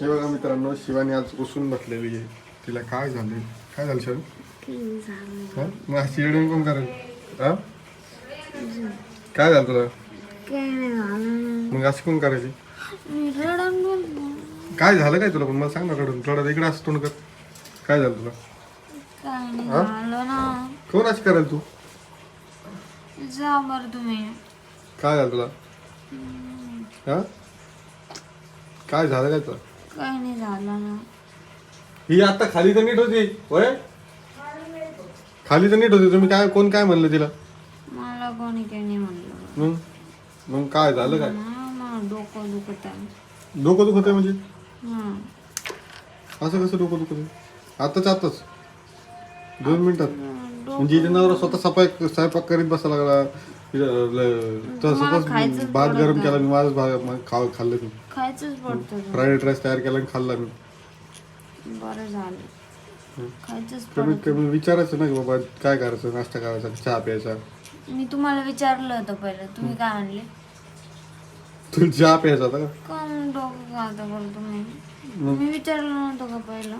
हे बघा मित्रांनो शिवानी आज उसून बसलेली आहे. तिला काय झाले? काय झालं शिवानी हा? मग अशी येडून कोण करेल? हा? काय झालं तुला? मग अशी कोण करायची? रडून काय झालं काय तुला पण? मला सांग ना कडून रडत इकडे असं तोंड कर. काय झालं तुला? ना. कोण अशी करेल तू? जा बरं तुम्ही. काय झालं तुला? हा? काय झालं काय तुला? काही नाही झालं ना. ही आता खाली तर नीट होती. होय? खाली तर नीट होती. तुम्ही काय कोण काय म्हणलं तिला? मला कोणी काही नाही म्हणलं. मग? मग काय झालं काय? हा, डोकं दुखत आहे डोकं दुखत आहे म्हणजे? हा. असं कसं डोकं दुखत आहे आताच आताच दोन मिनिटात. म्हणजे इथे नवरा स्वतः स्वयंपाक स्वयंपाक करीत बसा लागला. भात गरम. केला मी माझंच भात खाव खाल्लं मी. खायचंच पडतं फ्राईड राईस तयार केला आणि खाल्ला मी. बरं झालं. खायचंच कमीत कमी विचारायचं ना की बाबा काय करायचं नाश्ता करायचा चहा प्यायचा. मी तुम्हाला विचारलं होतं पहिलं तुम्ही काय आणले? तुला चहा प्यायचा होता का? कम डोकं घालता बरं तुम्ही? मी विचारलं नव्हतं का पहिलं?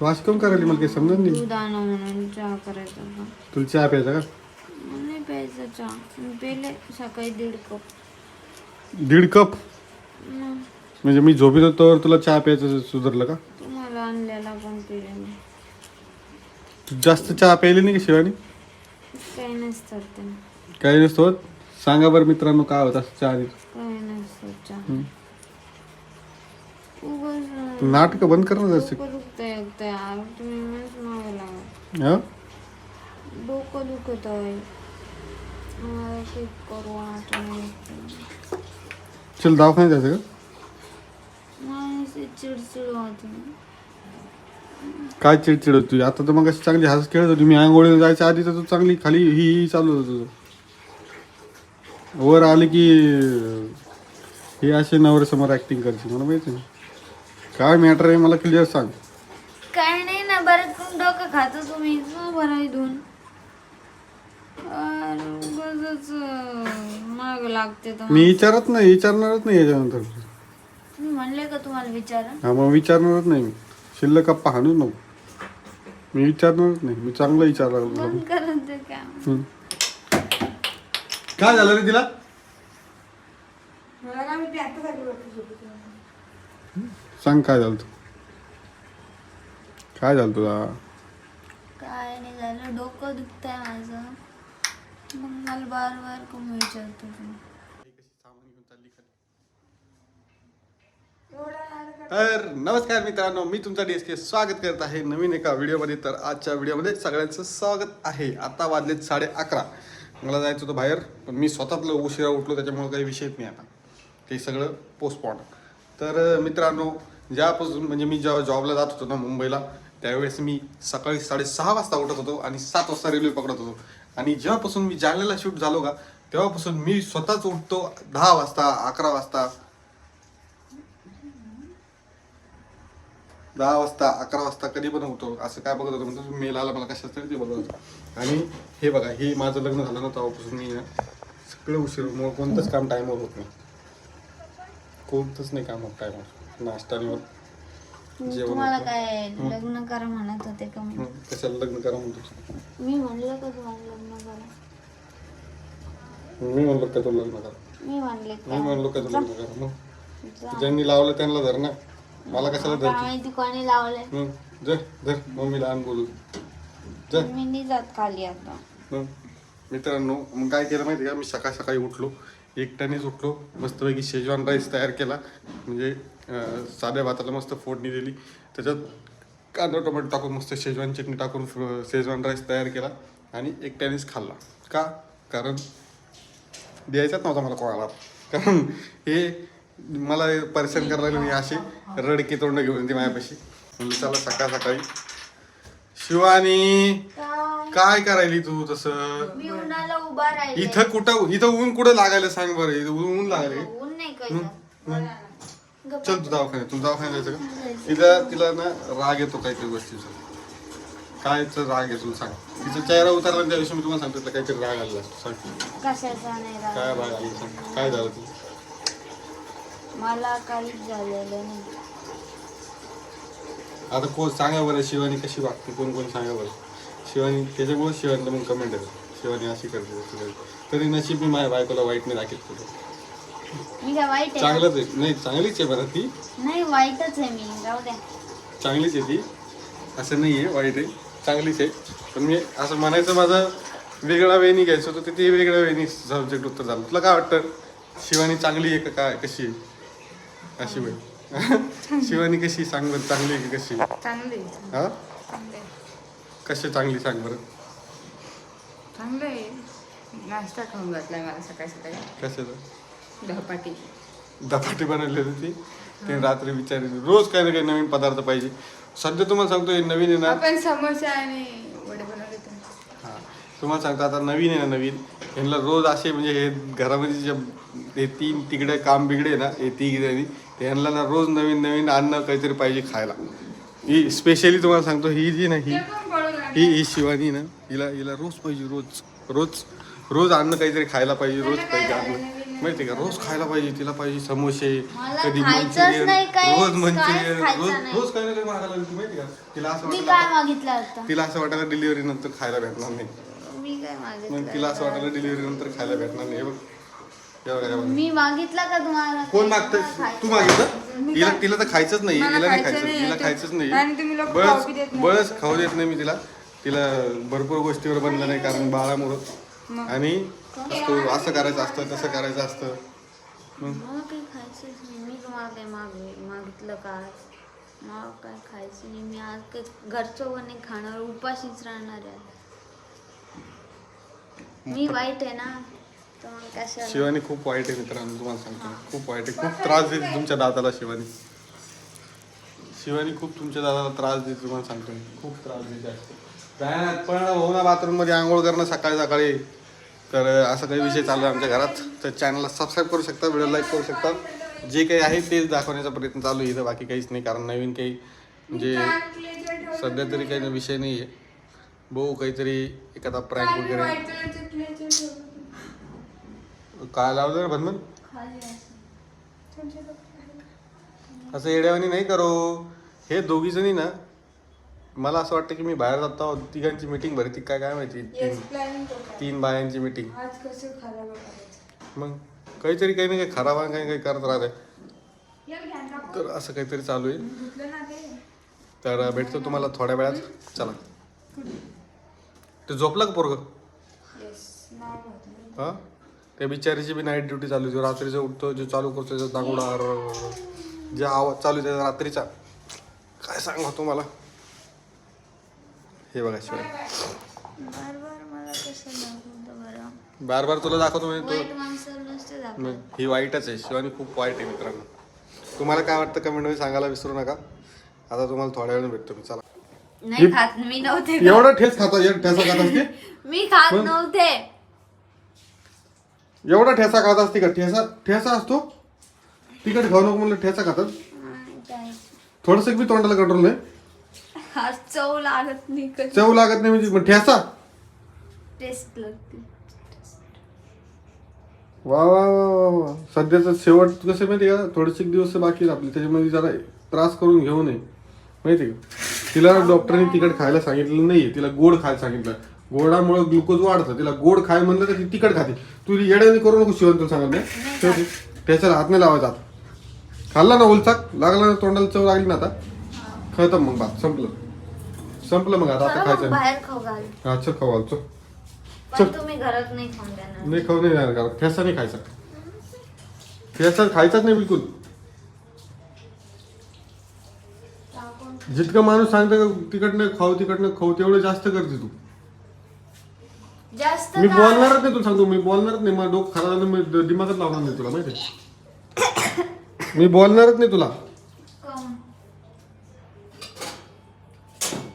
तू असं कम करायला? मला काही समजत नाही. दूध आणा म्हणून चहा करायचा तुला चहा प्यायचा का? नाही प्यायचा चहा. मी पेले सकाळी दीड कप. दीड कप? मग म्हणजे मी झोपेत होतो तुला चहा प्यायचं सुधारलं का? तुम्हाला आणलेला पण पेले मी. तू जास्त चहा प्यायली नाही का शिवानी? काही नसतं ते काही नसतं होत? सांगा बरं मित्रांनो काय होत असं चहा काही नसतं चहा. हम्म. उगाच नाटकं बंद कर ना जरशी डोकं दुखतंय एकटं यार तुम्ही म्हणूनच मागे लागा हा? डोकं दुखत आहे मला काही करू वाटत चल दवाखान्यात जायचं का नाही अशी चिडचिड होते काय चिडचिड होती आता तर मग अशी चांगली हस खेळत होती मी आंघोळीला जायच्या आधी तर तू चांगली खाली ही ही चालू होत तुझं वर आली की हे असे नवऱ्यासमोर ऍक्टिंग करते मला माहिती आहे काय मॅटर आहे मला क्लिअर सांग काय नाही ना बरं डोकं खातो तुम्ही बरं अरे उगाचच, अं, माग लागते तर मी विचारत नाही विचारणारच नाही याच्यानंतर. तुम्ही म्हणले का तुम्हाला विचारा हा मग विचारणारच नाही मी. शिल्लक गप्पा हाणूच नको. मी विचारणारच नाही मी चांगलं बंद ते काम हम्म. काय झालं रे तिला? सांग काय झालं तू काय झालं तुला? काय नाही झालं डोकं दुखतंय माझं. मला बार बार कोण विचारतो तुम्ही तर नमस्कार मित्रांनो मी तुमचा डी एस के स्वागत करत आहे नवीन एका व्हिडिओमध्ये. तर आजच्या व्हिडिओमध्ये सगळ्यांचं स्वागत आहे. आता वाजलेत साडे अकरा. मला जायचं होतं बाहेर पण मी स्वतःतलं उशिरा उठलो त्याच्यामुळे काही विषयच नाही आता. ते सगळं पोस्टपॉन तर मित्रांनो ज्यापासून म्हणजे मी जेव्हा जॉबला जात होतो ना मुंबईला त्यावेळेस मी सकाळी साडेसहा वाजता उठत होतो आणि सात वाजता रेल्वे पकडत होतो. आणि जेव्हापासून मी जालन्याला शिफ्ट झालो का तेव्हापासून मी स्वतःच उठतो दहा वाजता अकरा वाजता. दहा वाजता अकरा वाजता कधी पण होतो असं काय बघत होतो म्हणजे मेल आला मला कशाच तरी ते बघत होतो. आणि हे बघा हे माझं लग्न झालं ना तेव्हापासून मी सगळं उशीर मग कोणतंच काम टायमावर होत नाही. कोणतंच नाही काम होत टायमावर नाश्ता तुम्हाला. काय लग्न करा म्हणत होते का मी कशाला लग्न करा म्हणतो मी म्हणलं का तुम्हाला लग्न करा मी म्हणलो का तुला लग्न करा मी म्हणले मी म्हणलो का तुला लग्न करा मग? जा. ज्यांनी लावलं त्यांना धर ना. मला कशाला काय धर माहिती कोणी लावले मग धर धर. मम्मीला आण बोलू. मी नाही जात खाली आता. मित्रांनो मग काय केलं माहिती का? मी सकाळ सकाळी उठलो. एकट्यानेच उठलो. मस्तपैकी शेजवान राईस तयार केला. म्हणजे साध्या भाताला मस्त फोडणी दिली. त्याच्यात कांदा टोमॅटो टाकून मस्त शेजवान चटणी टाकून शेजवान राईस तयार केला आणि एकट्यानेच खाल्ला. का? कारण द्यायचाच नव्हता मला कोणाला. कारण हे मला परेशान करायला नाही असे रडके तोंड घेऊन ते माझ्यापाशी. म्हणजे चला सकाळ सकाळी. शिवानी काय करायली तू तसं? मी इथं कुठं इथं ऊन कुठं लागायला सांग बरं? इथं ऊन लागायला. काय चल तू दवाखान्यात तू दवाखान्यात जायचं का? तिला तिला ना राग येतो काहीतरी गोष्टीचा. काय राग येतो सांग. तिचा चेहरा उतरला आणि त्या दिवशी मी तुम्हाला सांगतो तिला काहीतरी राग असतो सांग. कशाचा नाही राग? काय राग सांग. काय झालं तू मला काहीच झालेलं नाही. आता कोण सांगा बरं शिवानी कशी वागते? कोण कोण सांगा बरं? शिवानी त्याच्यामुळे शिवानीला मग कमेंट येतात शिवानी अशी करते. तरी नशीब मी माझ्या बायकोला वाईट नाही दाखवत कुठं मी काय वाईट आहे चांगलंच आहे. नाही चांगलीच आहे बरं ती. नाही वाईटच आहे मी. जाऊ द्या. चांगलीच आहे ती. असं नाही आहे वाईट आहे. चांगलीच आहे. पण मी असं म्हणायचं माझं वेगळा वे घ्यायचं होतं तर ते वेगळ्या वेळी सब्जेक्ट उत्तर झालं. तुला काय वाटतं? शिवानी चांगली आहे का काय? कशी आहे? अशी बाई. शिवानी कशी सांग बरं चांगली आहे की कशी चांगले हा? चांगले कशी चांगली सांग बरं. चांगलं आहे. नाश्ता खाऊन घातलाय मला सकाळी सकाळी. कशाचं? धपाटी. धपाटी बनवली होती ती. रात्री विचारली रोज काही ना काही नवीन पदार्थ पाहिजे. सध्या तुम्हाला सांगतो हे नवीन आहे ना. आपण समोसा आणि वडे बनवले होते हा. तुम्हाला सांगतो आता नवीन आहे ना नवीन. ह्यांना रोज असे म्हणजे हे घरामध्ये जे हे तीन तिकडे काम बिगडे ना हे तिघ ते ह्यांना ना रोज नवीन नवीन अन्न काहीतरी पाहिजे खायला. ही स्पेशली तुम्हाला सांगतो ही जी ना ही ते पण पळून आले. ही ही शिवानी ना हिला हिला रोज पाहिजे रोज. रोज रोज अन्न काहीतरी खायला पाहिजे रोज पाहिजे अन्न. माहिती का? रोज खायला पाहिजे तिला पाहिजे समोसे कधी खायचंच मंचुरियन रोज मंचुरियन रोज नाही. रोज काही ना काही मागायला लागली माहिती का? तिला असं मी वाटलं काय मागितलं होतं तिला असं वाटायला डिलिव्हरी नंतर खायला भेटणार नाही. मी काय मग मागितलं तिला असं वाटायला डिलिव्हरी नंतर खायला भेटणार नाही. हे बघ. हे बघ, हे बघ. मी मागितलं का तुम्हाला? कोण? मागतंय? खायचं. तू मागितलं? हिला तिला तर खायचंच नाही. मला हिला नाही खायचं खायचं. नाही, हिला ते- खायचंच नाही. आणि तुम्ही लोकं बळच खाऊ बी देत नाही. बळच खाऊ देत नाही मी तिला. तिला भरपूर गोष्टीवर बनलं नाही कारण बाळामुळं. आणि असतो असं करायचं असतं तसं करायचं असतं. मला काही खायचंच नाही. मी तुम्हाला काही माग मागितलं का? मला काय खायचं नाही. मी आज काही घरचं वर नाही खाणार. उपाशीच राहणार आहे. मी वाईट आहे ना तर मग कशाला? शिवानी खूप वाईट आहे मित्रांनो तुम्हाला सांगतो. खूप वाईट आहे. खूप त्रास देते तुमच्या दादाला शिवानी. शिवानी खूप तुमच्या दादाला त्रास देते तुम्हाला सांगतो. मी. खूप त्रास देते असते पण हो ना बाथरूममध्ये आंघोळ करणं सकाळी सकाळी. तर असं काही विषय चालू आहे आमच्या घरात. तर चॅनलला सबस्क्राईब करू शकता व्हिडिओ लाईक करू शकता. जे काही आहे तेच दाखवण्याचा प्रयत्न चालू आहे इथं. बाकी काहीच नाही कारण नवीन काही म्हणजे सध्या तरी काही विषय नाही आहे. भाऊ काहीतरी एखादा प्रँक वगैरे. काय लावलं रे खाली असं. असं येड्यावानी नाही करो. हे दोघी जणी ना मला असं वाटतं की मी बाहेर जातो तिघांची मीटिंग भरती काय काय माहिती? तीन. तीन बायांची मीटिंग आज कसं मग काहीतरी काही ना काही खराब आणि काही काही करत राहते. तर असं काहीतरी चालू आहे. तर भेटतो तुम्हाला थोड्या वेळात. चला. ते झोपला का पोरग. हा? त्या बिचारीची बी नाईट ड्युटी चालू जो रात्रीचं उठतो जो चालू करतो जो दांगोडा जे आवाज चालू आहे त्याचा रात्रीचा. काय सांगू तुम्हाला? हे बघा शिवाय. बार बार मला कसं दाखवतं बरं? बार बार तुला दाखवतो म्हणजे तू ही वाईटच आहे. शिवानी खूप वाईट आहे मित्रांनो. तुम्हाला काय वाटतं कमेंटमध्ये सांगायला विसरू नका. आता तुम्हाला थोड्या वेळाने भेटतो मी. चला. नाही खात मी नव्हते खात. एवढा ठेस खाता ठेसा खात असते? मी खात नव्हते. एवढा ठेसा खात असते का? ठेसा ठेसा असतो? तिकट खाऊ नको म्हणलं ठेसा खातात. थोडस बी तोंडाला कंट्रोल नाही. हा चव लागत नाही कधी. चव लागत नाही म्हणजे मग ठेसा? टेस्ट लागते. वा वा वा वा वा. सध्याचं शेवट कसं माहिती का? थोडेसे दिवस बाकी आहेत आपले. त्याच्यामध्ये जरा त्रास करून घेऊ नये. माहिती का? तिला डॉक्टरने तिखट खायला सांगितलं नाहीये. तिला गोड खायला सांगितलं. गोडामुळे ग्लुकोज वाढतं. तिला गोड खाय म्हणलं तर ती तिखट खाते. तू येड्याने करू नको शिवण तुला सांगत नाही त्याच्याला हात नाही लावायचा आता. खाल्ला ना उलचाक लागला ना तोंडाला चव लागली ना आता? खतम मग बात संपलं. संपलं मग आता आता चला मग खायचं नाही. बाहेर खाऊ घाल. हा चल तुम्ही घरात नाही खाऊन देणार. नाही खाऊ नाही जाणार का ठेसा नाही खायचा. ठेसा खायचाच नाही बिलकुल. टाकून जितकं माणूस सांगतं का तिकडनं खाऊ तिकडनं खाऊ तेवढं जास्त करते तू. जास्त मी का- बोलणारच नाही तुला सांगतो मी बोलणारच नाही. मला डोकं खराब झालं मी द- दिमागात लावणार नाही तुला माहिती मी बोलणारच नाही तुला काहून?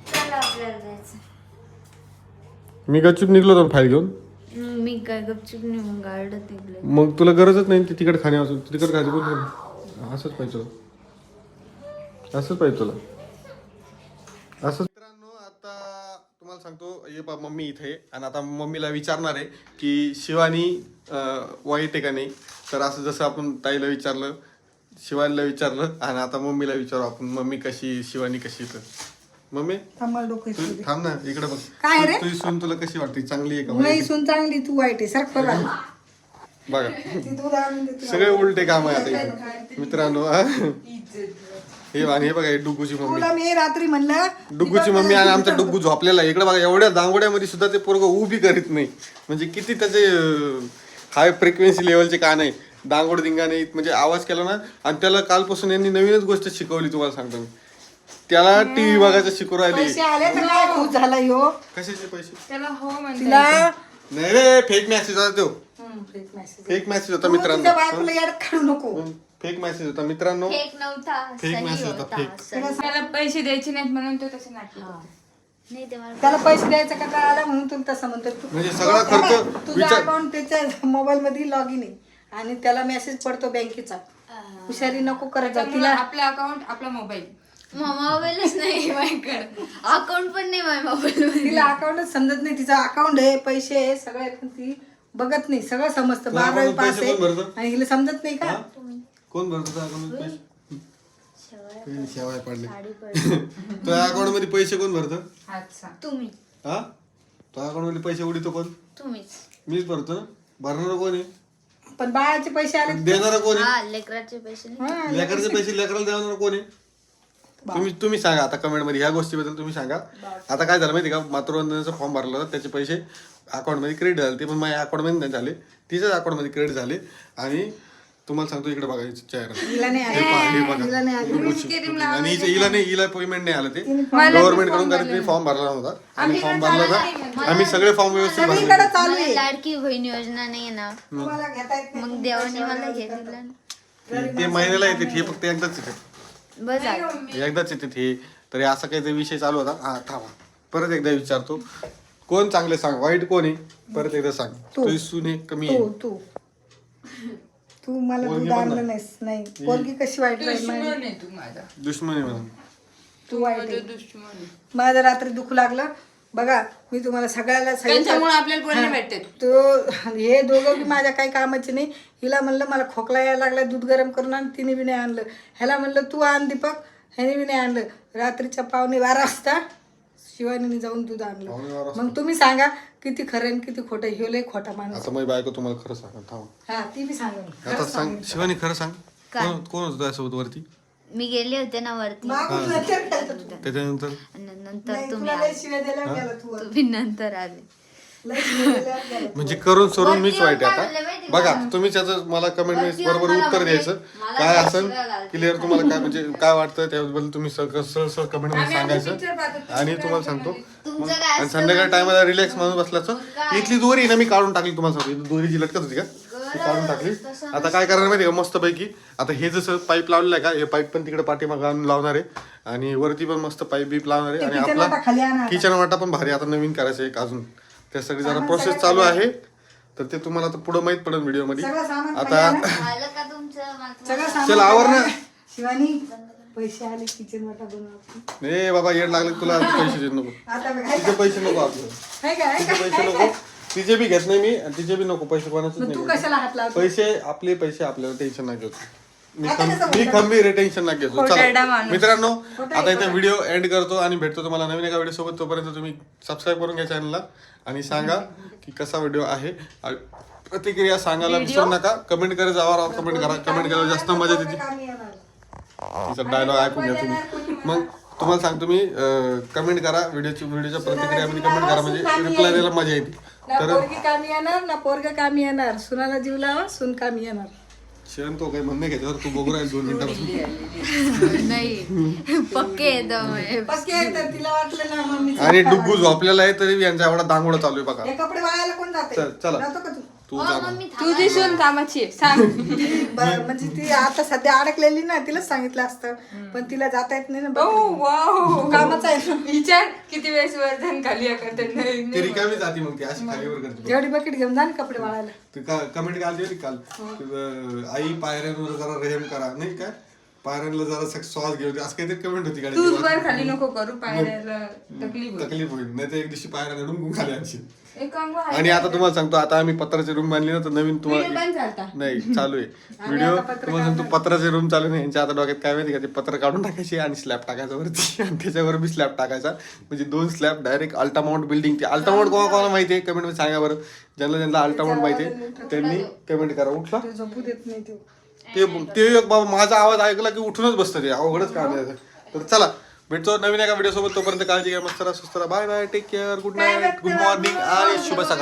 चला आपल्याला जायचं मी गपचूप निघलो होतो फाईल घेऊन. मी काय गपचूप तिकडे. मग तुला गरजच नाही ती तिकड खाणे असून तिकड खायचं कोण? असंच पाहिजे तुला. असंच पाहिजे तुला. असं मित्रांनो आता तुम्हाला सांगतो ये पा मम्मी इथे. आहे आणि आता मम्मीला विचारणार आहे की शिवानी अं, वाईट आहे का नाही? तर असं जसं आपण ताईला विचारलं शिवानीला विचारलं आणि आता मम्मीला विचारू आपण मम्मी कशी शिवानी कशी तर मम्मी थांबा डोकं तू इथं दे. थांब ना इकडे बघ काय रे? तुझी सून तुला कशी वाटते चांगली आहे का नाही वाईट? सून चांगली तू वाईट आहे सरक बघा बघा ती दूध आणून देते. सगळे उलटे काम आहे आता इथे मित्रांनो हा? हे आणि हे बघा हे डुगूची मम्मी तुला मी रात्री म्हणलं डुग्गूची मम्मी आणि आमचा डुग्गू झोपलेला आहे. इकडे बघा एवढ्या दांगोड्यामध्ये सुद्धा ते पोरग उभी करीत नाही म्हणजे किती त्याचे हाय फ्रिक्वेन्सी लेवलचे कान आहे दांगोड दिंगाने म्हणजे आवाज केला ना आणि त्याला कालपासून यांनी नवीनच गोष्ट शिकवली तुम्हाला सांगतो मी त्याला टीव्ही बघायचं शिकू राहिली. पैसे आले तर काय खुश झाला ह्यो कशाचे पैसे? त्याला हो म्हणते. तिला नाही रे फेक मेसेज होता तो. हम्म, fake message. फेक मेसेज होता तू तुझ्या मित्रांनो बायकोला याड काढू नको. फेक मेसेज होता मित्रांनो. फेक नव्हता Fake सही message होता. सही. त्याला पैसे द्यायचे नाहीत म्हणून तो तसे नाटक हा. नाही त्याला पैसे द्यायचा का काय आला म्हणून तुला तसं म्हणतो तू म्हणजे सगळा खर्च तुझा विचार- अकाउंट त्याच्या मोबाईल मध्ये लॉग इन आहे. आणि त्याला मेसेज पडतो बँकेचा हुशारी नको करत जा. तिला तिला आपला अकाउंट आपला मोबाईल मोबाईलच नाही माझ्याकडे अकाउंट पण नाही माझ्या मोबाईल मध्ये तिला अकाउंटच समजत नाही. तिचा अकाउंट आहे पैसे आहे सगळं आहे पण ती बघत नाही. सगळं समजतं. तुला बारावी पास पैसे कोण आहे भरतं? आणि हिला समजत नाही का? कोण भरतो त्या अकाउंट पैसे? शेवया हे शेवाय पडले साडी पडली. तुझ्या अकाउंटमध्ये पैसे कोण भरतं? अच्छा. तुम्ही. हा? तुझ्या अकाउंटमध्ये पैसे उडीतो कोण? तुम्हीच. मीच भरतो. ना भरणार कोण आहे? पण बाळाचे पैसे आले देणार कोण आहे? हा लेकराचे पैसे नाही. हा, लेकराचे पैसे लेकराला देणार कोण आहे? तुम्ही तुम्ही सांगा आता कमेंटमध्ये ह्या गोष्टीबद्दल तुम्ही सांगा. आता काय झालं माहिती का? मातृवंदनाचा फॉर्म भरला होता त्याचे पैसे अकाउंटमध्ये क्रेडिट झाले. ते पण माझ्या अकाउंटमध्ये नाही झाले. तिच्याच अकाउंटमध्ये क्रेडिट झाले. आणि तुम्हाला सांगतो इकडे बघा हिचं चेहरा. हिला नाही पहा, बघा. हिला नाही आले. डुगूची. आणि हिला नाही हिला पेमेंट नाही आलं ते. गव्हर्नमेंटकडून कारण फॉर्म भरला होता आणि फॉर्म भरला होता. आम्ही सगळे फॉर्म व्यवस्थित भरले लाडकी बहीण योजना नाही ना. मग देवाने मला हे दिलं ना. ते- ते महिन्याला येते हे फक्त एकदाच येते. बस झालं. एकदाच येते ते. तरी असा काहीतरी विषय चालू होता. हा थांबा. परत एकदा विचारतो. कोण चांगले सांग? वाईट कोण आहे? परत एकदा सांग. तू. तुझी सुने कमी तू आहे. तू. तू मला पोरगी दूध पण आणलं नाही. नाहीस नाही. पोरगी कशी वाईट राहील? दुश्मन आहे तू माझा. दुश्मन आहे म्हणून. तू वाईट आहे. माझं रात्री दुखू लागलं. बघा मी तुम्हाला सगळ्याला त्यांच्यामुळे आपल्याला. भेटते. तो हे दोघं बी माझ्या काही कामाचे नाही. हिला म्हणलं मला खोकला यायला लागला दूध गरम करून आण तिने बी नाही आणलं. ह्याला म्हणलं तू आण दीपक. ह्याने बी नाही आणलं. रात्रीच्या पावणे बारा वाजता शिवानीने जाऊन दूध आणलं? मग तुम्ही सांगा किती खरं आणि किती खोटं ह्यो लय खोटा माणूस आता माझी बायको तुम्हाला खरं सांगा थांबा. हा ती बी सांगा आता सांग. शिवानी खरं सांग. काय? कोण कोण होतं त्यासोबत वरती? मी गेले होते ना वरती मागून नंतर खायचं तू. त्याच्यानंतर आणि नंतर नाही, तुम्ही तुला लय आले. शिव्या दिल्या गेला तू वर. तुम्ही नंतर आले लय शिव्या दिल्या गेला तू. म्हणजे करून सरून मीच वाईट आहे येऊन काय म्हणले आता माहिती बघा का? तुम्ही त्याचं मला कमेंट वरती मध्ये येऊन बरोबर मला उत्तर म्हणले, द्यायचं मला काय असेल घालते. क्लिअर तुम्हाला काय म्हणजे काय वाटतं त्याबद्दल तुम्ही सगळं सरळ सरळ कमेंटमध्ये आम्ही आमचे सांगायचं picture पाहतो, तुम्ही आणि तुम्हाला सांगतो? तुमचं मग- काय आणि असतं संध्याकाळी म्हणजे? टायमाला रिलॅक्स म्हणून बसल्याचं काय? इथली दोरी ना मी काढून टाकली तुम्हाला सांगतो इथली दोरी जी लटकत होती का ती काढून टाकली. आता काय करणार माहिती का? मस्त पैकी आता हे जसं पाईप लावलेलं आहे का? हे पाईप पण तिकडे पाठीमागं आणून लावणार आहे. आणि वरती पण मस्त पाईप बीप लावणार आहे. आणि आपला. किचन वाटा पण भारी आता नवीन करायचं आहे एक अजून. त्यासाठी जरा प्रोसेस चालू आहे. तर ते तुम्हाला आता पुढे माहीत पडेल व्हिडिओमध्ये आता आणा. झालं का तुमचं? माझं- सगळं सामान चल, आवर ना. शिवानी पैसे आले किचन वाटा बनवा ए बाबा येड लागले तुला. पैसे देत नको. आता बघ? पैसे नको आपल्याला. का? का? पैसे नको? तिचे बी घेत नाही मी आणि तिचे बी नको पैसे कोणाचेच मग नाही तू घ्यायचे. कशाला हात लावतो पैसे आपले पैसे आपल्याला टेन्शन नाही घेतो. मी आता खं- कसं मी बोलतो? खंबीर टेन्शन नाही घेतो. खोटारडा चला. माणूस. मित्रांनो आता इथे व्हिडिओ एंड करतो आणि भेटतो तुम्हाला नवीन एका व्हिडिओ सोबत. तोपर्यंत तुम्ही सबस्क्राईब करून घ्या चॅनलला आणि सांगा की कसा व्हिडिओ आहे. आणि प्रतिक्रिया सांगायला विसरू नका. कमेंट करत जावा कमेंट करा. कमेंट केल्यावर जास्त मजा येते. कामी येणार. तिचा डायलॉग ऐकून घ्या तुम्ही. मग तुम्हाला सांगतो मी कमेंट करा. व्हिडिओची व्हिडिओच्या प्रतिक्रियामध्ये कमेंट करा. म्हणजे रिप्लाय द्यायला मजा येते. ना तर पोरगी कामी येणार ना पोरग कामी येणार. सुनाला जीव लावा सुन कामी येणार. शेण तो काही म्हणणे घ्यायचं तू बघू राहील दोन मिनिटापासून नाही. पक्के एकदम पक्के आहे तर तिला वाटलं ना मम्मी आणि डुग्गू झोपलेला आहे तरी यांचा एवढा दांगोडा चालू आहे बघा. हे कपडे वाळायला कोण जाते चल, चला. जातो का तू? तू हो, जा मग. तुझी सून कामाची आहे. सांग ब- म्हणजे ती आता सध्या अडकलेली ना तिलाच सांगितलं असतं. पण तिला जाता येत नाही ना ओ बघ. वाव. कामाचं आहे ना. विचार. किती वेळेस वर्धन खाली करते. नाही ती रिकामी जाती मग ती अशी खालीवर करते एवढी बकेट घेऊन जा ना कपडे वाळायला. तू का कमेंट घालते होती काल? अं, आई पायऱ्यांवर जरा रेहम करा. नाही काय पायऱ्यांना जरा श्वास घेऊ दे. असं काहीतरी कमेंट होती तूच गाडी वर खाली नको करू पायऱ्याला तकलीफ होईल. तकलीफ होईल. नाही तर एक दिवशी पायऱ्या नडून खाली आणशील. एक आणि आता तुम्हाला सांगतो आता आम्ही पत्राची रूम बांधली ना तर नवीन तुम्हाला नाही चालू आहे. आम्ही व्हिडिओ आता तुम्हाला सांगतो पत्राचे रूम चालू नाही. यांच्या आता डोक्यात काय माहिती का ते पत्र काढून टाकायचे आणि स्लॅब टाकायचा वरती आणि त्याच्यावर बी स्लॅब टाकायचा. म्हणजे दोन स्लॅब डायरेक्ट अल्टामाउंट बिल्डिंग ते. अल्टामाउंट कोणा कोणाला माहिती आहे? कमेंटमध्ये सांगा बरं. ज्यांना ज्यांना अल्टामाउंट माहिती आहे त्यांनी कमेंट करा. उठला? ते झोपू देत नाही ते. ते ते एक बाबा माझा आवाज ऐकला की उठूनच बसतं ते. अवघडच काम आहे. तर चला भेटतो नवीन एका व्हिडिओ सोबत. तोपर्यंत काळजी घ्या मस्त राहा, सुस्त bye bye take care good night good morning आणि शुभ सकाळ